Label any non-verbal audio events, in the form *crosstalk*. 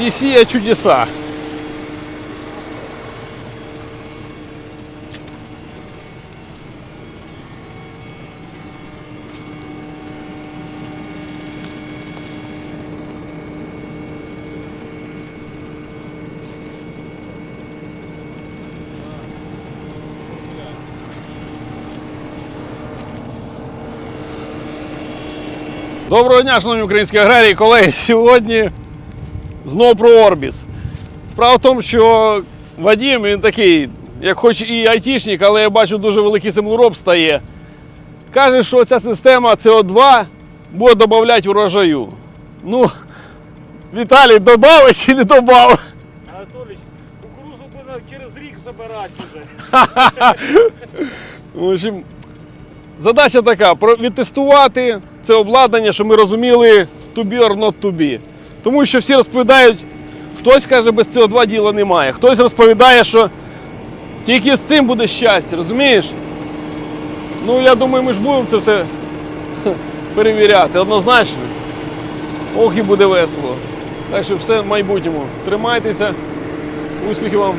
где сия чудеса. Доброго дня, шановні українські аграрії, колеги. Сьогодні знову про Орбіс. Справа в тому, що Вадим, він такий, як хоч і айтішник, але я бачу, дуже великий землероб стає. Каже, що ця система CO2 буде додавати урожаю. Ну, Віталій, додав чи не додав? Анатолійович, кукурузу треба через рік забирати вже. *laughs* В общем, задача така: відтестувати це обладнання, щоб ми розуміли to be or not to be. Тому що всі розповідають, хтось каже, без СО2 діла немає, хтось розповідає, що тільки з цим буде щастя, розумієш? Ну, я думаю, ми ж будемо це все *laughs* перевіряти однозначно. Ох і буде весело. Так що все в майбутньому. Тримайтеся, успіхів вам!